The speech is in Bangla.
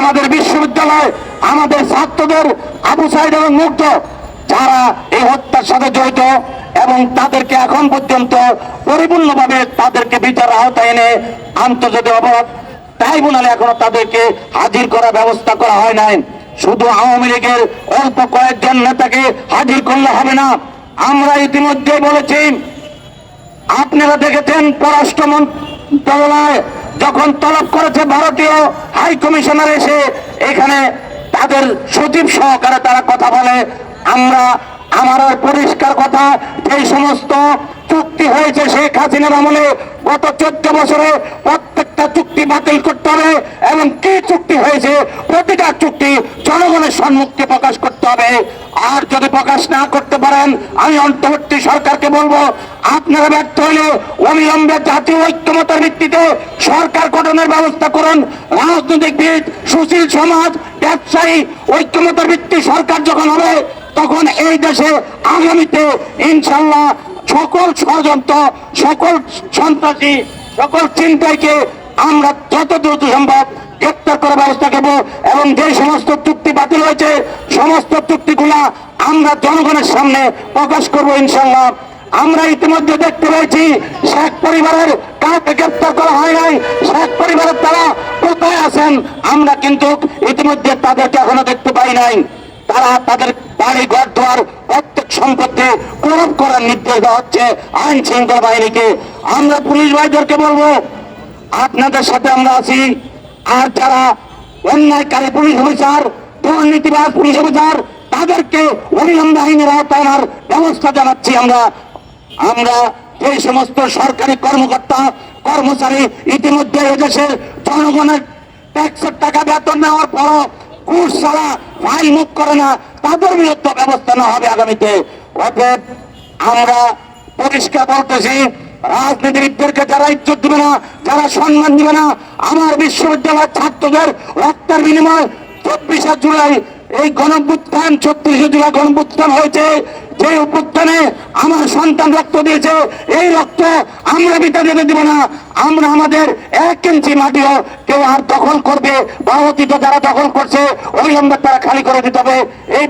আমাদের বিশ্ববিদ্যালয়, আমাদের ছাত্রদের আবু সাইড এবং মুগ্ধ, যারা এই হত্যার সাথে জড়িত এবং তাদেরকে এখন পর্যন্ত পরিপূর্ণভাবে তাদেরকে বিচার আওতায় এনে আন্তর্জাতিক অপরাধ ট্রাইব্যুনালে এখনও তাদেরকে হাজির করার ব্যবস্থা করা হয় নাই। শুধু আওয়ামী লীগের অল্প কয়েকজন নেতাকে হাজির করলে হবে না। আমরা ইতিমধ্যে বলেছি, আপনারা দেখেছেন পররাষ্ট্র মন্ত্রণালয় যখন তলব করেছে ভারতীয় হাই কমিশনার এসে এখানে তাদের সচিব সহকারে তারা কথা বলে, আমরা আমার পরিষ্কার কথা যে সমস্ত চুক্তি হয়েছে শেখ হাসিনার আমলে গত চোদ্দ বছরে প্রত্যেকটা চুক্তি বাতিল করতে হবে এবং কি চুক্তি হয়েছে, প্রতিটা চুক্তি জনগণের সম্মুখে প্রকাশ করতে হবে। আর যদি প্রকাশ না করতে পারেন, আমি অন্তর্বর্তী সরকারকে বলব, আপনারা ব্যর্থ হলে অবিলম্বে জাতীয় ঐক্যমতার ভিত্তিতে সরকার গঠনের ব্যবস্থা করুন। রাজনৈতিকবিদ সুশীল সমাজ, ব্যবসায়ী, ঐক্যমতার ভিত্তি সরকার যখন হবে, তখন এই দেশে আগামীতে ইনশাল্লাহ সকল ষড়যন্ত্র, সকল সন্ত্রাসী, সকল চিন্তাকে আমরা যত দ্রুত সম্ভব গ্রেপ্তার করার ব্যবস্থা করব এবং যে সমস্ত হয়েছে, সমস্ত চুক্তিগুলা আমরা জনগণের সামনে প্রকাশ করব ইনশাল্লাহ আমরা ইতিমধ্যে দেখতে পেয়েছি, শেখ পরিবারের কাউকে গ্রেপ্তার করা হয় নাই। শেখ পরিবারের তারা কোথায় আছেন, আমরা কিন্তু ইতিমধ্যে তাদেরকে এখনও দেখতে পাই নাই। তারা তাদের বাড়ি ঘর দোয়ার প্রত্যেক সম্পত্তি কোরব করার নির্দেশ দেওয়া হচ্ছে আইন শৃঙ্খলা বাহিনীকে। আমরা পুলিশ ভাইদেরকে বলব, আপনাদের সাথে আমরা আছি। আর যারা অন্যায়কারী পুলিশ অফিসার দুর্নীতিবাজ পুলিশ অফিসার তাদেরকে অবিলম্বে আইনের আওতায় ব্যবস্থা জানাচ্ছি আমরা। আমরা এই সমস্ত সরকারি কর্মকর্তা, কর্মচারী ইতিমধ্যে এদেশের জনগণের ট্যাক্সের টাকা বেতন নেওয়ার পরও ঘুষ ছাড়া ফাইল মুখ করে না, তাদের বিরুদ্ধে ব্যবস্থা নেওয়া হবে আগামীতে। অতএব আমরা পরিষ্কার বলতেছি, রাজনীতিবিদদেরকে যারা ইজ্জত দিবে না, যারা সম্মান দিবে না, আমার বিশ্ববিদ্যালয়ের ছাত্রদের রক্তের বিনিময় চব্বিশে জুলাই এই গণপুত্থান ছত্রিশে জুলাই গণপুত্থান হয়েছে। যে অভ্যুত্থানে আমার সন্তান রক্ত দিয়েছে, এই রক্ত আমরা বিতা দিতে দিব না। আমরা আমাদের এক ইঞ্চি মাটিও কেউ আর দখল করবে বা অতীত যারা দখল করছে, ওই আমরা তারা খালি করে দিতে হবে। এই